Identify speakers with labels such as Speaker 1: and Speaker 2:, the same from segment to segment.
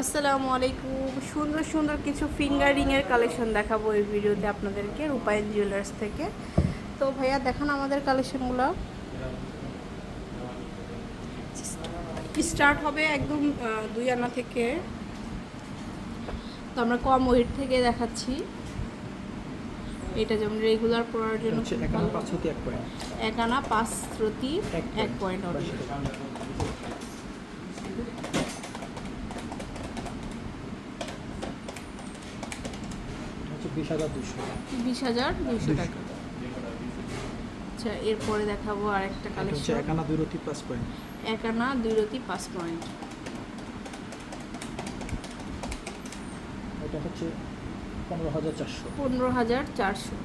Speaker 1: আসসালামু আলাইকুম। সুন্দর সুন্দর কিছু ফিঙ্গারিং এর কালেকশন দেখাবো এই ভিডিওতে আপনাদেরকে রূপায়ণ জুয়েলার্স থেকে। তো ভাইয়া দেখান আমাদের কালেকশনগুলো স্টার্ট হবে একদম দুই আনা থেকে। তো আমরা কম ওয়েট থেকে দেখাচ্ছি। এটা যেমন রেগুলার পড়ার জন্য
Speaker 2: পাঁচ হতে এক পয়েন্ট
Speaker 1: আনা পাঁচ প্রতি
Speaker 2: এক
Speaker 1: এক পয়েন্ট অনলি
Speaker 2: হচ্ছে বিশ হাজার দুশো
Speaker 1: বিশ হাজার। টাকা। আচ্ছা এরপরে দেখাবো
Speaker 2: এটা হচ্ছে
Speaker 1: কালেকশন
Speaker 2: একানা দুই রতি পাঁচ পয়েন্ট।
Speaker 1: এক আনা দুই রতি পাঁচ পয়েন্ট।
Speaker 2: এটা হচ্ছে পনেরো হাজার চারশো।
Speaker 1: পনেরো হাজার চারশো।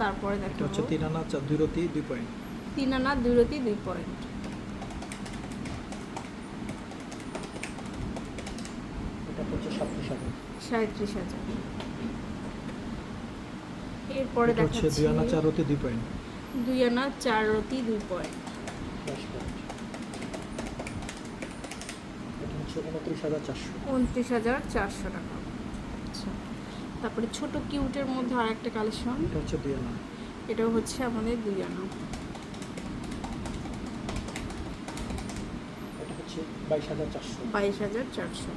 Speaker 1: তারপরে
Speaker 2: এটা হচ্ছে তিন আনা দুই রতি দুই পয়েন্ট।
Speaker 1: তিন আনা দুই রতি দুই পয়েন্ট
Speaker 2: এটা হচ্ছে সাতত্রিশ হাজার
Speaker 1: সাঁত্রিশ হাজার। এরপরে
Speaker 2: এটা
Speaker 1: দেখাচ্ছি
Speaker 2: দুই আনা চার রতি দুই পয়েন্ট
Speaker 1: দুই আনা চার রতি দুই পয়েন্ট
Speaker 2: এটা উনত্রিশ হাজার চারশো।
Speaker 1: টাকা। আচ্ছা তারপরে ছোট কিউটের মধ্যে আর একটা কালেকশন।
Speaker 2: এটা হচ্ছে দুই আনা।
Speaker 1: এটাও হচ্ছে আমাদের দুই আনা।
Speaker 2: হচ্ছে বাইশ হাজার চারশো।
Speaker 1: বাইশ হাজার চারশো।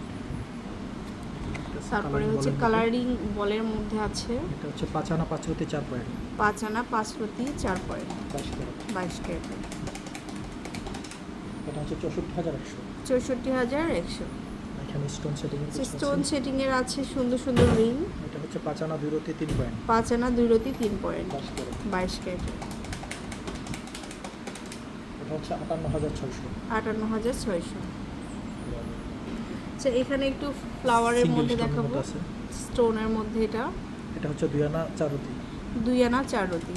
Speaker 1: তারপরে হচ্ছে কালারিং বলের মধ্যে আছে।
Speaker 2: এটা হচ্ছে পাঁচ আনা পাঁচ রতি চার পয়েন্ট।
Speaker 1: পাঁচ আনা পাঁচ চার পয়েন্ট।
Speaker 2: বাইশ ক্যারেট। এটা হচ্ছে চৌষট্টি হাজার একশো।
Speaker 1: চৌষট্টি হাজার একশো।
Speaker 2: এখানে স্টোন সেটিং
Speaker 1: স্টোন সেটিংয়ের আছে? সুন্দর সুন্দর রিং
Speaker 2: এটা হচ্ছে পাঁচ আনা দুই রতি তিন পয়েন্ট।
Speaker 1: পাঁচ আনা দুই রতি তিন পয়েন্ট।
Speaker 2: বাইশ ক্যারেট। এটা হচ্ছে আটান্ন হাজার ছয়শো।
Speaker 1: আটান্ন হাজার ছয়শো। আচ্ছা এখানে একটু ফ্লাওয়ারের মধ্যে দেখাবো। স্টোনের মধ্যে এটা।
Speaker 2: এটা হচ্ছে দুই আনা চার রতি
Speaker 1: দুই আনা চার রতি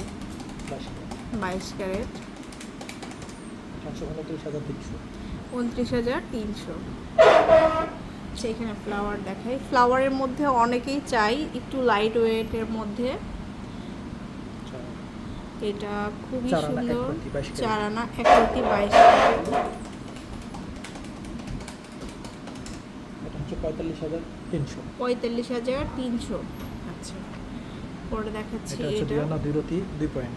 Speaker 2: বাইশ ক্যারেট। উনত্রিশ হাজার তিনশো।
Speaker 1: উনত্রিশ হাজার তিনশো। আচ্ছা এখানে ফ্লাওয়ার দেখাই। ফ্লাওয়ারের মধ্যে অনেকেই চাই একটু লাইট ওয়েটের মধ্যে এটা খুবই সুন্দর।
Speaker 2: রতি, 22 ক্যারেট।
Speaker 1: চার আনা এক রতি বাইশ ক্যারেট।
Speaker 2: এটা হচ্ছে পঁয়তাল্লিশ হাজার তিনশো।
Speaker 1: পঁয়তাল্লিশ হাজার তিনশো। আচ্ছা পরে দেখাচ্ছি
Speaker 2: এটা হচ্ছে দুই আনা দুই রতি দুই পয়েন্ট।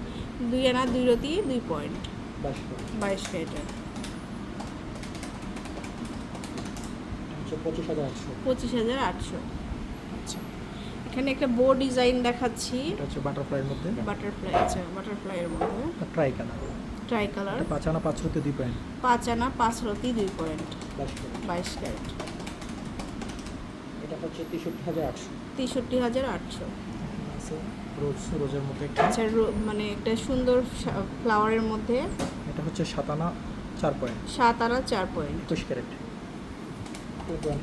Speaker 1: দুই আনা দুই রতি দুই পয়েন্ট।
Speaker 2: বাইশ এটা। পঁচিশ হাজার আটশো।
Speaker 1: পঁচিশ হাজার আটশো। আচ্ছা এখানে একটা বো ডিজাইন দেখাচ্ছি।
Speaker 2: এটা হচ্ছে বাটারফ্লাইয়ের মধ্যে।
Speaker 1: বাটারফ্লাই আছে বাটারফ্লাইয়ের মধ্যে।
Speaker 2: Tricolour.
Speaker 1: Tricolour.
Speaker 2: পাঁচ আনা পাঁচ রতি দুই পয়েন্ট।
Speaker 1: পাঁচ আনা পাঁচ রতি দুই পয়েন্ট।
Speaker 2: বাইশ ক্যারেট। হচ্ছে তেষট্টি হাজার আটশো।
Speaker 1: তেষট্টি হাজার আটশো।
Speaker 2: আছে রোজ রোজের মধ্যে একটা?
Speaker 1: আচ্ছা মানে একটা সুন্দর ফ্লাওয়ারের মধ্যে
Speaker 2: এটা হচ্ছে সাত আনা চার পয়েন্ট।
Speaker 1: সাত আনা চার পয়েন্ট।
Speaker 2: একুশ ক্যারেট।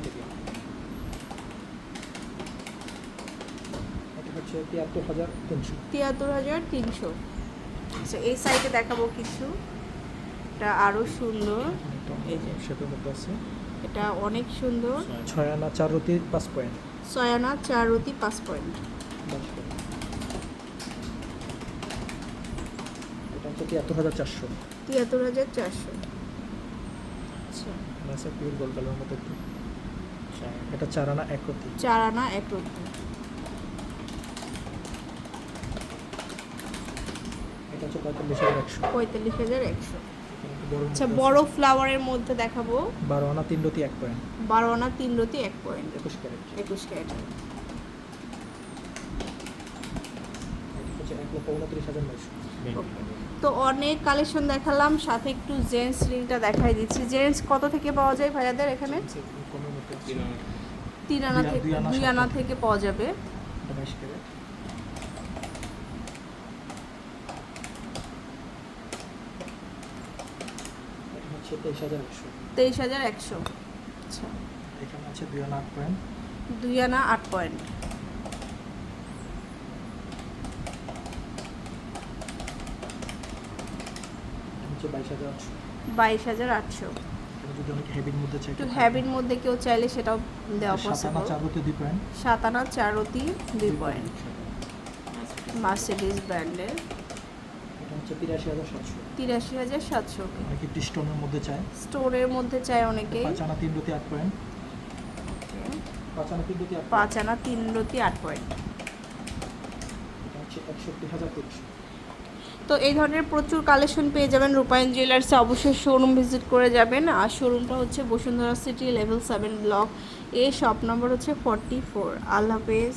Speaker 2: থেকে। এটা হচ্ছে তিয়াত্তর হাজার তিনশো।
Speaker 1: তিয়াত্তর হাজার তিনশো। আচ্ছা এই সাইডে দেখাবো কিছু। এটা আরও সুন্দর। এই যে।
Speaker 2: মধ্যে আছে।
Speaker 1: এটা অনেক সুন্দর।
Speaker 2: ছয় আনা চার রতি পাঁচ পয়েন্ট।
Speaker 1: ছয় আনা চার রতি পাঁচ পয়েন্ট।
Speaker 2: এটা হচ্ছে তিয়াত্তর হাজার চারশো।
Speaker 1: তিয়াত্তর হাজার চারশো। আচ্ছা।
Speaker 2: পিওর গোল্ড কালার মতো একটু। এটা চার আনা এক রতি।
Speaker 1: চার আনা এক রতি।
Speaker 2: এটা হচ্ছে পঁয়তাল্লিশ হাজার একশো।
Speaker 1: পঁয়তাল্লিশ হাজার একশো। আচ্ছা বড় ফ্লাওয়ারের মধ্যে দেখাবো।
Speaker 2: বারো আনা তিন রতি এক পয়েন্ট
Speaker 1: বারো আনা তিন রতি এক পয়েন্ট
Speaker 2: একুশ ক্যারেট।
Speaker 1: একুশ ক্যারেট। তো অনেক কালেকশন দেখালাম সাথে একটু জেন্টস রিংটা দেখাই দিচ্ছি। জেন্টস কত থেকে পাওয়া যায় ভাইয়াদের এখানে?
Speaker 2: আছে।
Speaker 1: তিন আনা থেকে
Speaker 2: দুই আনা।
Speaker 1: থেকে পাওয়া যাবে
Speaker 2: এটা বাইশ ক্যারেট এটা হচ্ছে তেইশ হাজার একশো।
Speaker 1: তেইশ হাজার একশো। আচ্ছা
Speaker 2: এখানে আছে দুই আনা আট পয়েন্ট।
Speaker 1: দুই আনা আট পয়েন্ট।
Speaker 2: বাইশ হাজার আটশো।
Speaker 1: একটু হ্যাবির মধ্যে কেউ চাইলে সেটাও দেওয়া
Speaker 2: সাত আনা
Speaker 1: পসিবল
Speaker 2: দুই পয়েন্ট।
Speaker 1: সাত আনা চার রতি দুই পয়েন্ট। মার্সিডিস ব্র্যান্ডের
Speaker 2: এটা হচ্ছে তিরাশি হাজার সাতশো।
Speaker 1: তিরাশি হাজার সাতশো।
Speaker 2: অনেকে স্টোনের মধ্যে চায়?
Speaker 1: স্টোরের মধ্যে চায় অনেকেই।
Speaker 2: পাঁচ আনা তিন রতি আট পয়েন্ট। পাঁচ আনা তিন রতি আট
Speaker 1: পাঁচ আনা তিন রতি আট পয়েন্ট।
Speaker 2: একষট্টি হাজার তিনশো।
Speaker 1: তো এই ধরনের প্রচুর কালেকশন পেয়ে যাবেন রূপায়ণ জুয়েলার্সে অবশ্যই শোরুম ভিজিট করে যাবেন। আর শোরুমটা হচ্ছে Bashundhara city level seven block A shop number হচ্ছে ফর্টি ফোর আল্লাহ হাফেজ।